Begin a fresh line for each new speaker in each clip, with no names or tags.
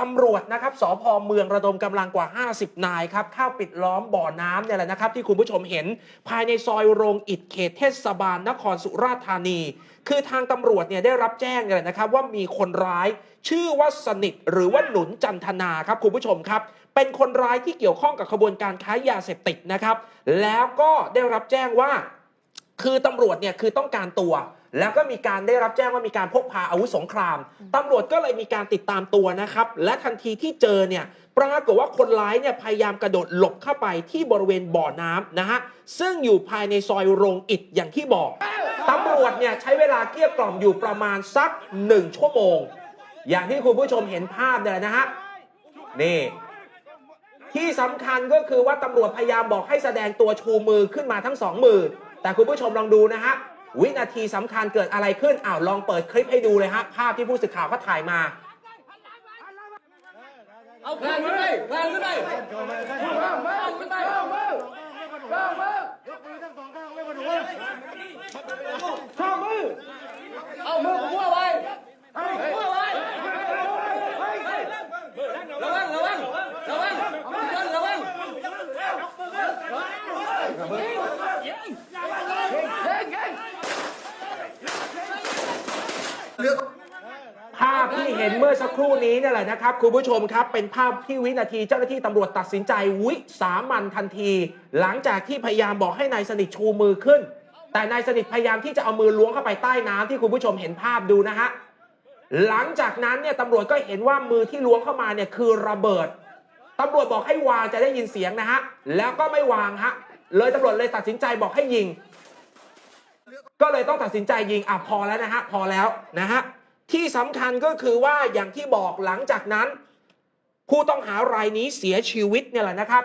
ตำรวจนะครับสพเมืองระดมกำลังกว่า 50 นายครับเข้าปิดล้อมบ่อน้ำเนี่ยแหละนะครับ ที่คุณผู้ชมเห็นภายในซอยโรงอิฐเขตเทศบาลนครสุราษฎร์ธานี คือทางตำรวจเนี่ยได้รับแจ้งเนี่ยนะครับ ว่ามีคนร้าย ชื่อว่าสนิทหรือว่าหนุนจันทนาครับคุณผู้ชมครับ เป็นคนร้ายที่เกี่ยวข้องกับขบวนการค้ายาเสพติดนะครับ แล้วก็ได้รับแจ้งว่า คือตำรวจเนี่ยคือต้องการตัว แล้วก็มีการได้รับแจ้งว่ามีการพกพาอาวุธสงครามตำรวจก็เลยมีการติดตามตัวนะครับ และทันทีที่เจอเนี่ยปรากฏว่าคนร้ายเนี่ยพยายามกระโดดหลบเข้าไปที่บริเวณบ่อน้ำนะฮะซึ่งอยู่ภายในซอยโรงอิฐอย่างที่บอกตำรวจเนี่ยใช้เวลาเกลี้ยกล่อมอยู่ประมาณสักหนึ่งชั่วโมง อย่างที่คุณผู้ชมเห็นภาพเนี่ยนะฮะนี่ที่สำคัญก็คือว่าตำรวจพยายามบอกให้แสดงตัวชูมือขึ้นมาทั้งสองมือ แต่คุณผู้ชมลองดูนะฮะ วินาทีสำคัญเกิดอะไรขึ้นอ้าวลองเปิดคลิปให้ดูเลยฮะภาพที่ผู้สื่อข่าวก็ถ่ายมา
เอาแพงขึ้นไปแพงขึ้นไปแพงขึ้นไปเอามือมั่วไว้มั่วไว้ระวังระวังระวังระวัง
ภาพที่เห็นเมื่อสักครู่นี้เนี่ยแหละนะครับคุณผู้ชมครับ เป็นภาพที่วินาทีเจ้าหน้าที่ตำรวจตัดสินใจวิสามันทันที หลังจากที่พยายามบอกให้นายสนิทชูมือขึ้น แต่นายสนิทพยายามที่จะเอามือล้วงเข้าไปใต้น้ำที่คุณผู้ชมเห็นภาพดูนะฮะหลังจากนั้นเนี่ยตำรวจก็เห็นว่ามือที่ล้วงเข้ามาเนี่ยคือระเบิดตำรวจบอกให้วางจะได้ยินเสียงนะฮะแล้วก็ไม่วางฮะเลยตำรวจเลยตัดสินใจบอกให้ยิง ก็เลยต้องตัดสินใจยิงอะพอแล้วนะฮะพอแล้วนะฮะที่สำคัญก็คือว่าอย่างที่บอกหลังจากนั้น ผู้ต้องหารายนี้เสียชีวิตเนี่ยแหละนะครับ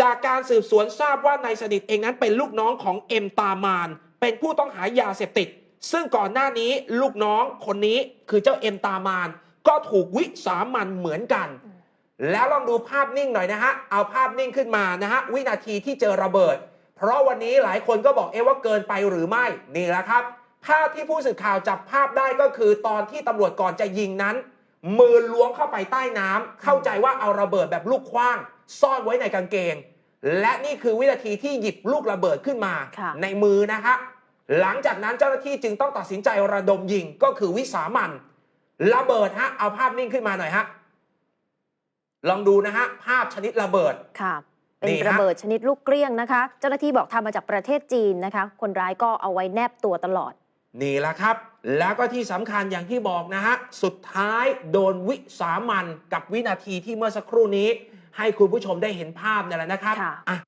จากการสืบสวนทราบว่านายสนิทเองนั้นเป็นลูกน้องของเอ็มตามาน เป็นผู้ต้องหายาเสพติด ซึ่งก่อนหน้านี้ลูกน้องคนนี้คือเจ้าเอ็มตามาน ก็ถูกวิสามันเหมือนกัน แล้วลองดูภาพนิ่งหน่อยนะฮะเอาภาพนิ่งขึ้นมานะฮะวินาทีที่เจอระเบิด เพราะวันนี้หลายคนก็บอกเอ๊ะว่าเกินไปหรือไม่นี่แหละครับ ภาพที่ผู้สื่อข่าวจับภาพได้ก็คือตอนที่ตำรวจก่อนจะยิงนั้น มือล้วงเข้าไปใต้น้ำเข้าใจว่าเอาระเบิดแบบลูกคว้าง ซ่อนไว้ในกางเกง และนี่คือวินาทีที่หยิบลูกระเบิดขึ้นมา
ค่ะ
ในมือนะฮะหลังจากนั้นเจ้าหน้าที่จึงต้องตัดสินใจระดมยิงก็คือวิสามันระเบิดฮะเอาภาพนิ่งขึ้นมาหน่อยฮะลองดูนะฮะภาพชนิดระเบิด
ค่ะ เป็น
นี่ฮะ
ระเบิดชนิดลูกเกลี้ยงนะคะ เจ้าหน้าที่บอกทำมาจากประเทศจีนนะคะ คนร้ายก็เอาไว้แนบตัวตลอด
นี่แหละครับ แล้วก็ที่สำคัญอย่างที่บอกนะฮะ สุดท้ายโดนวิสามันกับวินาทีที่เมื่อสักครู่นี้ ให้คุณผู้ชมได้เห็นภาพนี่แหละนะครับ
ค่ะ
อะ